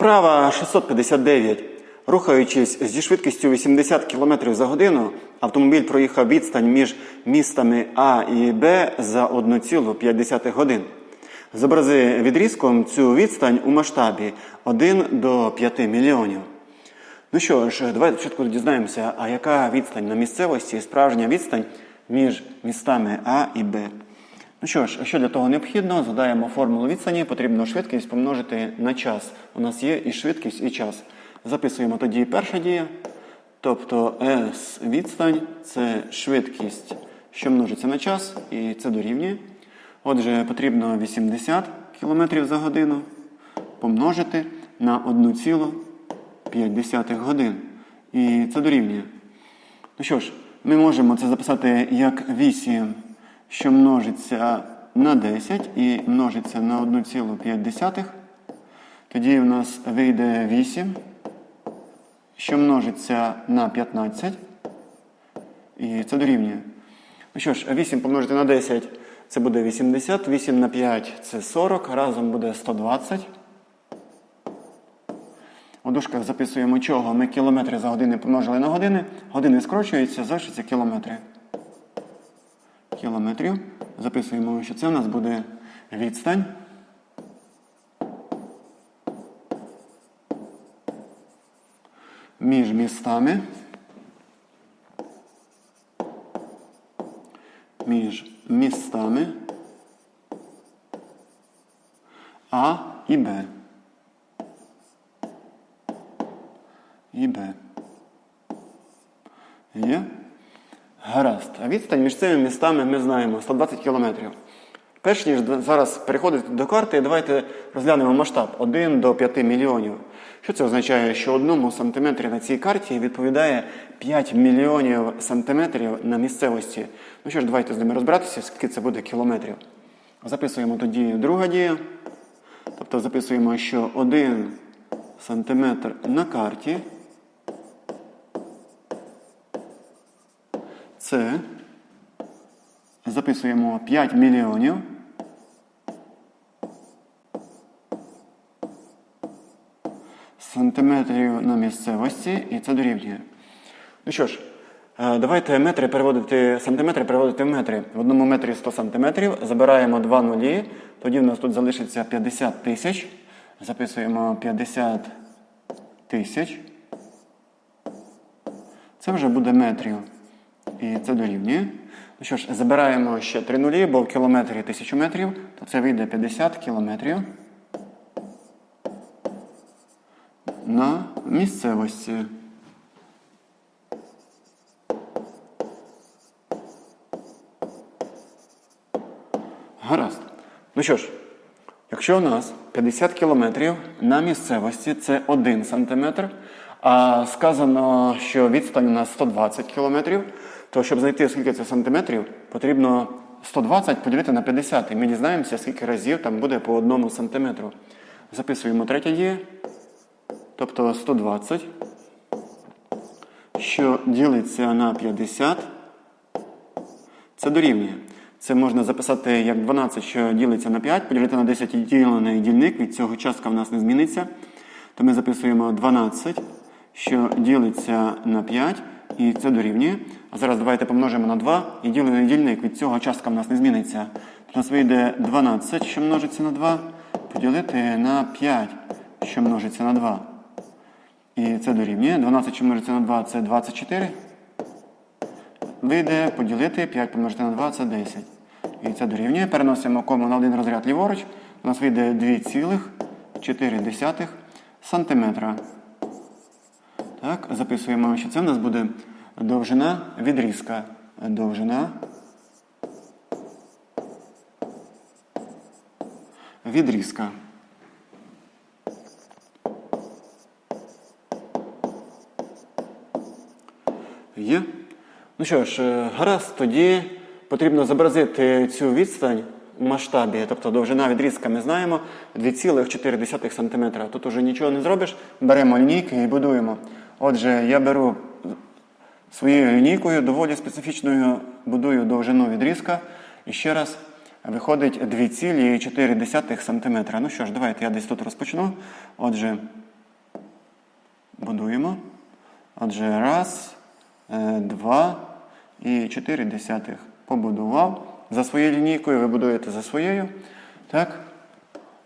Вправа 659. Рухаючись зі швидкістю 80 км за годину, автомобіль проїхав відстань між містами А і Б за 1,5 годин. Зобрази відрізком цю відстань у масштабі 1 до 5 мільйонів. Ну що ж, давайте спочатку дізнаємося, а яка відстань на місцевості, справжня відстань між містами А і Б. Ну що ж, що для того необхідно? Згадаємо формулу відстані, потрібно швидкість помножити на час. У нас є і швидкість, і час. Записуємо тоді перша дія. Тобто S відстань це швидкість, що множиться на час, і це дорівнює. Отже, потрібно 80 км за годину помножити на 1,5 годин. І це дорівнює. Ну що ж, ми можемо це записати як 8, що множиться на 10 і множиться на 1,5. Тоді в нас вийде 8, що множиться на 15. І це дорівнює. Ну що ж, 8 помножити на 10 це буде 80, 8 на 5 це 40, разом буде 120. У дужках записуємо чого? Ми кілометри за години помножили на години. Години скорочуються, залишиться кілометри. Кілометрів. Записуємо, що це у нас буде відстань. Між містами. Між містами А і Б. і Б. Є? Гаразд. А відстань між цими містами ми знаємо 120 кілометрів. Перш ніж зараз переходити до карти, давайте розглянемо масштаб 1 до 5 мільйонів. Що це означає? Що одному сантиметрі на цій карті відповідає 5 мільйонів сантиметрів на місцевості. Ну що ж, давайте з ними розбиратися, скільки це буде кілометрів. Записуємо тоді друга дія. Тобто записуємо, що 1 сантиметр на карті. Це записуємо 5 мільйонів. Сантиметрів на місцевості, і це дорівнює. Ну що ж, е, давайте метри переводити, сантиметри переводити в метри. В одному метрі 100 сантиметрів. Забираємо два нулі. Тоді в нас тут залишиться 50 тисяч. Записуємо 50 тисяч. Це вже буде метрів. І це дорівнює. Ну що ж, забираємо ще три нулі, бо в кілометрі тисячу метрів, то це вийде 50 кілометрів на місцевості. Гаразд. Ну що ж, якщо у нас 50 кілометрів на місцевості це 1 сантиметр, а сказано, що відстань у нас 120 кілометрів, то щоб знайти, скільки це сантиметрів, потрібно 120 поділити на 50. І ми дізнаємося, скільки разів там буде по одному сантиметру. Записуємо третя дія. Тобто 120, що ділиться на 50. Це дорівнює. Це можна записати як 12, що ділиться на 5, поділити на 10 і ділений дільник, від цього частка в нас не зміниться. То ми записуємо 12, що ділиться на 5, і це дорівнює. А зараз давайте помножимо на 2 і ділений дільник, від цього частка в нас не зміниться. У нас вийде 12, що множиться на 2, поділити на 5, що множиться на 2. І це дорівнює. 12, що множиться на 2, це 24. Вийде поділити 5 помножити на 2 це 10. І це дорівнює. Переносимо кому на один розряд ліворуч. У нас вийде 2,4 сантиметра. Так, записуємо, що це в нас буде довжина відрізка. Довжина відрізка. Є? Ну що ж, е, гаразд, тоді потрібно зобразити цю відстань у масштабі, тобто довжина відрізка ми знаємо 2,4 см. Тут уже нічого не зробиш, беремо лінійки і будуємо. Отже, я беру своєю лінійкою, доволі специфічною, будую довжину відрізка. І ще раз виходить 2,4 см. Ну що ж, давайте я десь тут розпочну. Отже, Будуємо. Отже, раз, е, два і чотири десятих. Побудував. За своєю лінійкою ви будуєте за своєю. Так?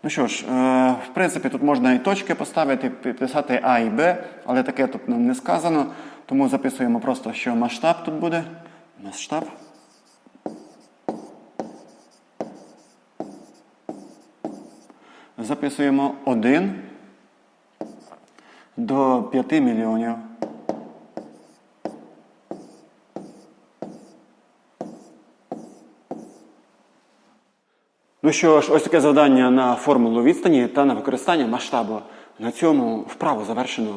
Ну що ж, е, в принципі, тут можна і точки поставити, підписати А і Б, але таке тут нам не сказано. Тому записуємо просто, що масштаб тут буде. Масштаб. Записуємо 1 до 5 мільйонів. Ну що ж, ось таке завдання на формулу відстані та на використання масштабу. На цьому вправу завершено.